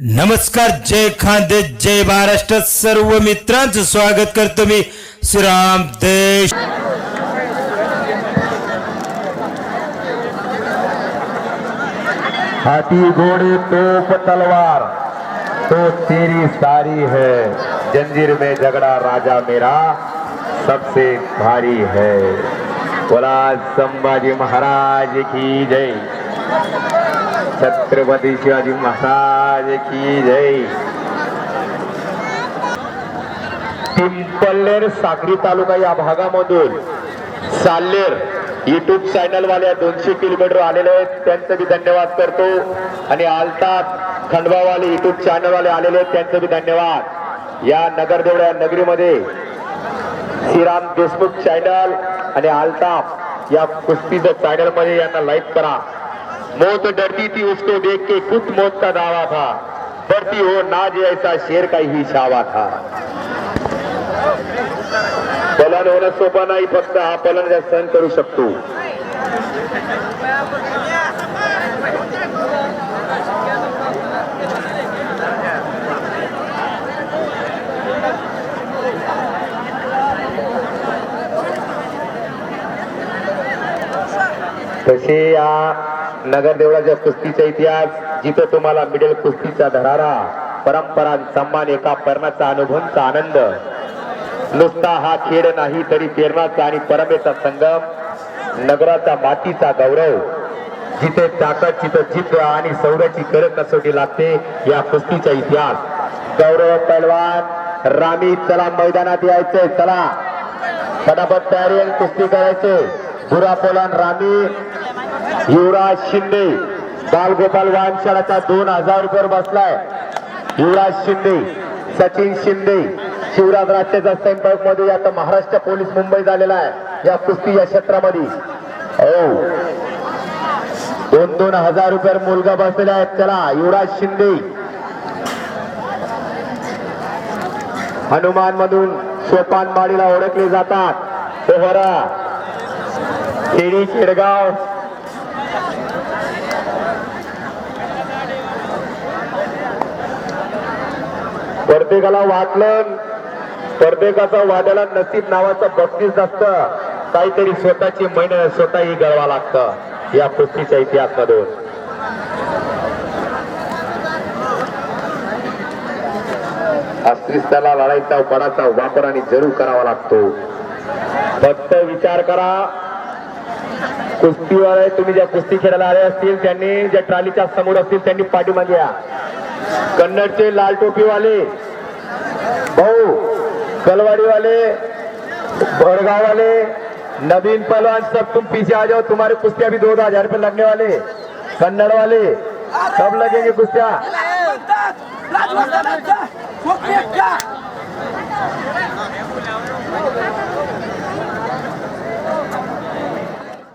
नमस्कार, जय खांदे जय महाराष्ट्र सर्व मित्रांचं स्वागत करतो मी श्रीराम देश. हाथी, घोड़े तोप तलवार तो तेरी सारी है। जंजीर में झगड़ा, राजा मेरा सबसे भारी है। बोला, संभाजी महाराज की जय। छत्रपती शिवाजी महाराज की जय. पिंपल्लेर साक्री तालुका या भागामधून साल्लेर युट्यूब चॅनल वाल्या दोनशे किलोमीटर आलेले आहेत. त्यांचं मी धन्यवाद करतो. आणि आलतात खंडवावाले युट्यूब चॅनल वाले आलेले आहेत. त्यांचं मी धन्यवाद. या नगरदेवड्या नगरीमध्ये श्रीराम देशमुख चॅनल आणि आलताप या कुस्तीचं चॅनलमध्ये यांना लाईक करा. मौत डरती थी, उसको देख के खुद मौत का दावा था। डरती हो नाज ऐसा शेर का ही छावा था। पलन होणं सोपं नाही फक्त हा पलन सहन करू शकतो। तसे या नगर देवळाच्या कुस्तीचा इतिहास जिथं तुम्हाला मिडल कुस्तीचा धरारा परंपरा सन्मान एका पर्णाचा अनुभवचा आनंद. नुसता हा खेळ नाही तरी प्रेरणाचा आणि परमेचा संगम नगराचा मातीचा गौरव. जिथे ताकद तिथं जिद्द आणि सौर्याची कर कसोटी लागते या कुस्तीचा इतिहास. गौरव पैलवान रामी चला मैदानात यायचंय चला. फटाफट तयारी कुस्ती करायचे. बुरा पोलान रामी युवराज शिंदे बालगोपाल वानशाळाचा दोन हजार रुपये बसलाय. युवराज शिंदे सचिन शिंदे शिवराज राज्याचा संपर्कमध्ये आता महाराष्ट्र पोलीस मुंबई झालेला आहे. या कुस्ती या क्षेत्रामध्ये. हो. दोन दोन हजार रुपये मुलगा बसलेला आहे. चला युवराज शिंदे. हनुमान मधून सोपान माडीला ओळखले जातात. पोहरा. खेडी खेडगाव प्रत्येकाला वाटलं. प्रत्येकाचा वाद्याला नसीब नावाचं बक्षीस असतं. काहीतरी स्वतःची महिने स्वतःही गळवा लागतं. या कुस्तीच्या इतिहास मधून अस्तित्वाला लढाईचा बडाचा वापर आणि जरूर करावा लागतो. फक्त विचार करा. कुस्तीवाले तुम्ही ज्या कुस्ती खेळायला आले असतील त्यांनी ज्या ट्रॉलीच्या समोर असतील त्यांनी पाठीमागे या. कन्नडचे लाल टोपीवाले. भाऊ कलवाड़ीवाले भड़गांव वाले नवीन पहलवान सब तुम पीछे आ जाओ तुम्हारे कुश्तियां भी दो दो हजार रुपये लगने वाले। कन्नड़ वाले सब लगेंगे कुश्तियां?